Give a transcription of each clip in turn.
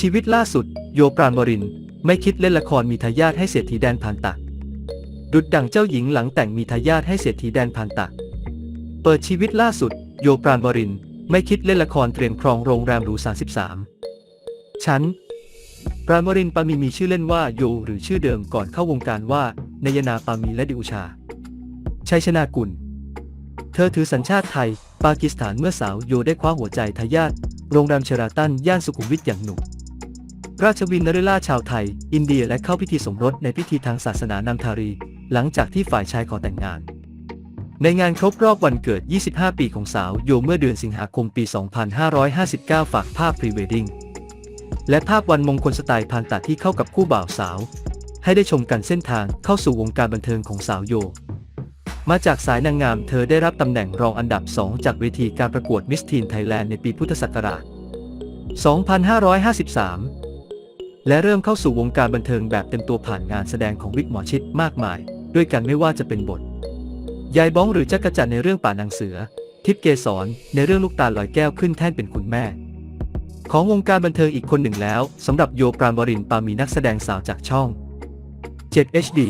ชีวิตล่าสุด โยปราณวรินไม่คิดเล่นละครมีทายาทให้เศรษฐีแดนผ่านตัก ดุดดังเจ้าหญิงหลังแต่งมีทายาทให้เศรษฐีแดนผ่านตัก เปิดชีวิตล่าสุด โยปราณวรินไม่คิดเล่นละครเตรียมครองโรงแรมหรู33 ชั้นปราณวรินปามีมีชื่อเล่นว่าโยหรือชื่อเดิมก่อนเข้าวงการว่านายนาปามีและดิอุชา ชัยชนากุล เธอถือสัญชาติไทย ปากีสถานเมื่อสาวโยได้คว้าหัวใจทายาทโรงแรมเชราตันย่านสุขุมวิทอย่างหนุ่ม ราชวินนริล่าชาวไทย อินเดียและเข้าพิธีสมรสในพิธีทางศาสนานำทารี หลังจากที่ฝ่ายชายขอแต่งงาน ในงานครบรอบวันเกิด 25 ปีของสาวโยเมื่อเดือนสิงหาคมปี 2559 ฝากภาพพรีเวดดิ้งและภาพวันมงคลสไตล์พานตัดที่เข้ากับคู่บ่าวสาว ให้ได้ชมกันเส้นทางเข้าสู่วงการบันเทิงของสาวโย มาจากสายนางงามเธอได้รับตำแหน่งรองอันดับ 2 จากเวทีการประกวดมิสทีนไทยแลนด์ในปีพุทธศักราช 2553 และเริ่มเข้าสู่วงการบันเทิงแบบเต็มตัวผ่านงานแสดงของวิกหมอชิดมากมาย ด้วยกันไม่ว่าจะเป็นบท ยายบ้องหรือจักรจันในเรื่องป่านางเสือ ทิพย์เกษรในเรื่องลูกตาลอยแก้วขึ้นแท่นเป็นคุณแม่ ของวงการบันเทิงอีกคนหนึ่งแล้วสำหรับโยปราณวรินปามีนักแสดงสาวจากช่อง 7 HD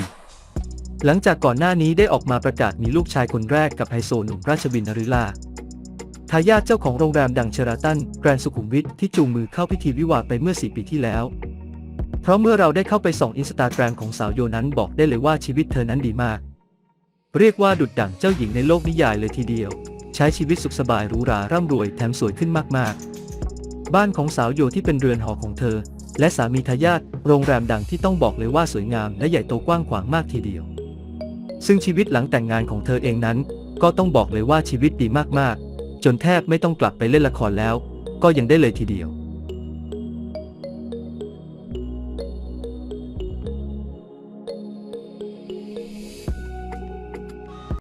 หลังจากก่อนหน้านี้ได้ออกมาประกาศมีลูกชายคนแรกกับไฮโซหนุ่มราชวินนริลาทายาทเจ้าของโรงแรมดังเชอราตันแกรนด์สุขุมวิทที่จูงมือเข้าพิธีวิวาห์ไปเมื่อ 4 ปีที่แล้ว เพราะเมื่อเราได้เข้าไปส่องอินสตาแกรมของสาวโยนั้นบอกได้เลยว่าชีวิตเธอนั้นดีมาก เรียกว่าดุดดั่งเจ้าหญิงในโลกนิยายเลยทีเดียว ใช้ชีวิตสุขสบายหรูหราร่ำรวยแถมสวยขึ้นมากๆ บ้านของสาวโยที่เป็นเรือนหอของเธอ และสามีทายาทโรงแรมดังที่ต้องบอกเลยว่าสวยงามและใหญ่โตกว้างขวางมากทีเดียว ซึ่งชีวิตหลังแต่งงานของเธอเองนั้น ก็ต้องบอกเลยว่าชีวิตดีมากๆ จนแทบไม่ต้องกลับไปเล่นละครแล้ว ก็ยังได้เลยทีเดียว